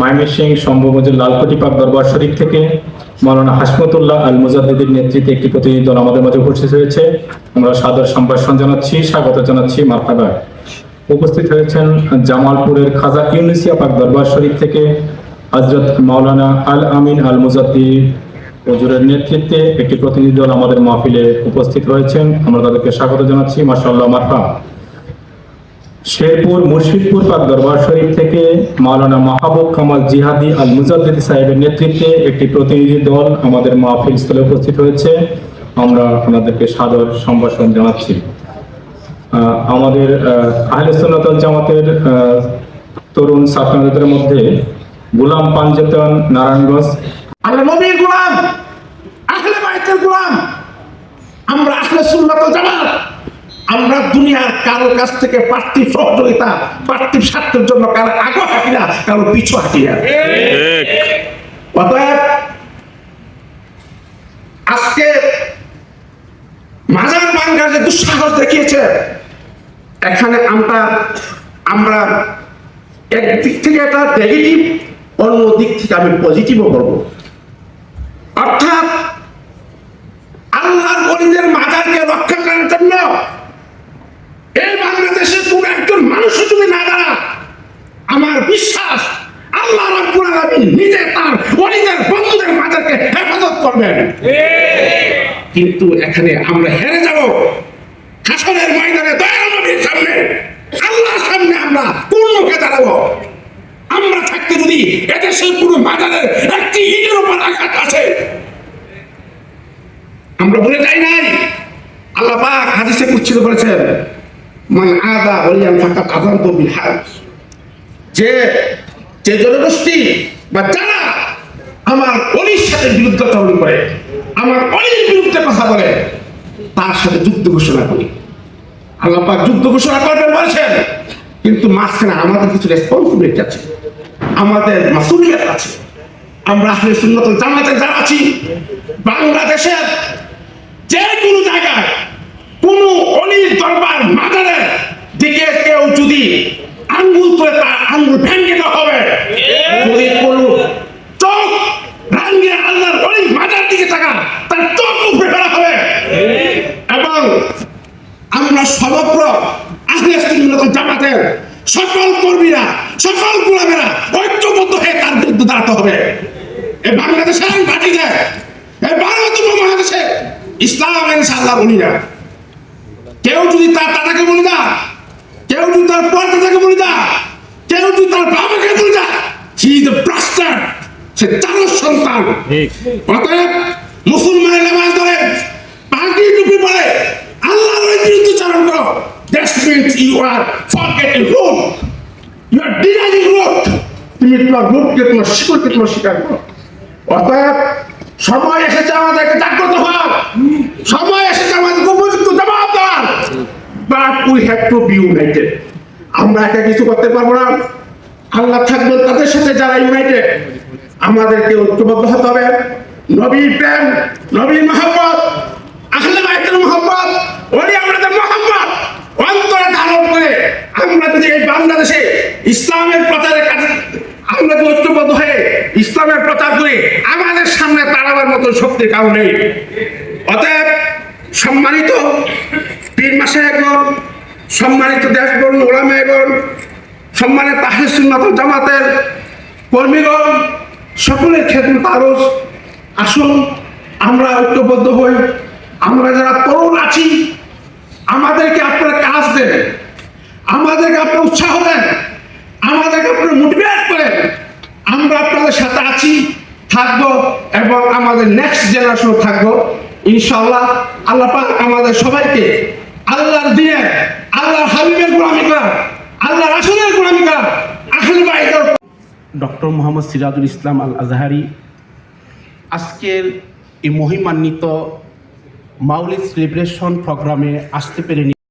ময়মনসিং সম্ভবজের লালকুটি পাক দরবার শরীফ থেকে মাওলানা হাসমতুল্লাহ আল মুজাদ্দিদের নেতৃত্বে একটি প্রতিনিধি দল আমাদের মাঝে উপস্থিত হয়েছে। আমরা সাদর সম্ভাষণ জানাচ্ছি, স্বাগত জানাচ্ছি মারহাবা উপস্থিত হয়েছেন জামালপুরের খাজা ইউনিসিয়া পাক দরবার শরীফ থেকে হজরত মাওলানা আল আমিন আল মুজাদ্দি হুজুরের নেতৃত্বে একটি প্রতিনিধি দল আমাদের মাহফিলে উপস্থিত হয়েছেন আমরা তাদেরকে স্বাগত জানাচ্ছি। মাসাল্লাহ মারহা শেরপুর মুর্শিদপুর পাক দরবার শরীফ থেকে মাওলানা মাহবুব কামাল জিহাদি আল মুজাদ্দিদ সাহেবের নেতৃত্বে একটি প্রতিনিধি দল আমাদের মাহফিল স্থলে উপস্থিত হয়েছে। আমরা আপনাদেরকে সাদর সম্ভাষণ জানাচ্ছি। আমাদের আহলে সুন্নাতুল জামাতের তরুণ ছাত্রদের মধ্যে গোলাম পাঞ্জেতন নারায়ণগঞ্জ। আমরা নবীর গোলাম, আহলে বাইতের গোলাম। আমরা আহলে সুন্নাত জামাত। আমরা দুনিয়ার কারও কাছ থেকে পার্থিব সহযোগিতা পার্থিব স্বার্থের জন্য কারও আগে হাঁটি না কারও পিছু হাঁটি না। অতএব আজকে মাজার বাঙ্গার যে দুঃসাহস দেখিয়েছে এখানে আমরা আমরা একদিক থেকে এটা নেগেটিভ অন্য দিক থেকে আমি পজিটিভও বলব অর্থাৎ আল্লাহর গরিদের মাজারকে রক্ষা করার জন্য এই বাংলাদেশে কোন একজন মানুষ যদি না দাঁড়া আমার বিশ্বাস আল্লাহ রাব্বুল আলামিন নিজে তার গরিদের বন্ধুদের মাজারকে করবেন কিন্তু এখানে আমরা হেরে যাব। হাসনের ময়দানে দয়াল নবীর সামনে আল্লাহর সামনে আমরা কোন মুখে দাঁড়াবো আমরা থাকতে যদি এদেশের পুরো মাজারের একটি ইটের উপর আঘাত আছে আমরা বলে যাই নাই। আল্লাহ পাক হাদিসে কুচ্ছিত করেছেন মান আদা ওলিয়ান ফাকাত আদান তো বিল হাজ। যে যে জনগোষ্ঠী বা যারা আমার অলির সাথে বিরুদ্ধতাবলী করে, আমার অলির বিরুদ্ধে কথা বলে, তার সাথে যুদ্ধ ঘোষণা করি। আল্লাহ পাক যুদ্ধ ঘোষণা করবেন বলছেন, কিন্তু মাঝখানে আমাদের কিছু রেসপন্সিবিলিটি আছে, আমাদের মাসুলিয়ত আছে। আমরা আহলে সুন্নত জামাতে যারা আছি, বাংলাদেশের যে কোনো জায়গায় কোন অলির দরবার মাজারের দিকে কেউ যদি আঙ্গুল তুলে তার আঙ্গুল ভেঙে হবে, যদি কোন চোখ রাঙ্গে আল্লাহর অলির থাকা তার উপরে ফেলা হবে। এবং আমরা সমগ্র আহলে জামাতের সকল কর্মীরা সকল গোলামেরা ঐক্যবদ্ধ হয়ে তার বিরুদ্ধে দাঁড়াতে হবে। এই বাংলাদেশের মাটিতে এই ভারত মহাদেশে ইসলাম ইনশাআল্লাহ বলি না। কেউ যদি তার দাদাকে বলি না কেউ যদি তার পর্দাকে বলি না কেউ যদি তার বাবাকে বলি না হি ইজ দ্য সে তার সন্তান। অতএব মুসলমানের নামাজ ধরে পাগড়ি টুপি পরে আল্লাহর বিরুদ্ধে চারণ করো। That's means you are forgetting root you are denying root তুমি তোমার রূপকে তোমার শিকড়কে তোমার স্বীকার করো। অতএব সময় এসেছে আমাদেরকে জাগ্রত হওয়ার। সময় এসেছে আমাদেরকে উপযুক্ত জবাব দেওয়ার। But we have to be united আমরা একা কিছু করতে পারব না। আল্লাহ থাকবেন তাদের সাথে যারা ইউনাইটেড আমাদেরকে ঐক্যবদ্ধ হতে হবে। নবীর প্রেম, নবীর মোহাম্মদ আহলে বাইতের মোহাম্মদ ওলি আমাদের মোহাম্মদ অন্তরে ধারণ করে আমরা যদি এই বাংলাদেশে ইসলামের প্রচারে আমরা যদি ঐক্যবদ্ধ হয়ে ইসলামের প্রচার করি, আমাদের সামনে দাঁড়াবার মতো শক্তি কাউ নেই। অতএব সম্মানিত পীর মাসে একজন সম্মানিত দেশগণ ওলামেগণ সম্মানিত তাহির সুন্নাত জামাতের কর্মীগণ, সকলের ক্ষেত্রে তারস আসুন, আমরা ঐক্যবদ্ধ হই। আমরা যারা তরুণ আছি, আমাদেরকে আপনারা কাজ দেন। আমাদেরকে আপনারা উৎসাহ দেন। আমাদেরকে আপনারা মোটিভেট করেন। আমরা আপনাদের সাথে আছি, থাকব এবং আমাদের নেক্সট জেনারেশন থাকব। ইনশাআল্লাহ, আল্লাহ পাক আমাদের সবাইকে আল্লাহর দিয়ে আল্লাহর হাবিবের গোলামি করা আল্লাহ রাসুলের গোলামি করা বাইতের ডক্টর মোহাম্মদ সিরাজুল ইসলাম আল আজহারি আজকের এই মহিমান্বিত মাউলিক সেলিব্রেশন প্রোগ্রামে আসতে পেরে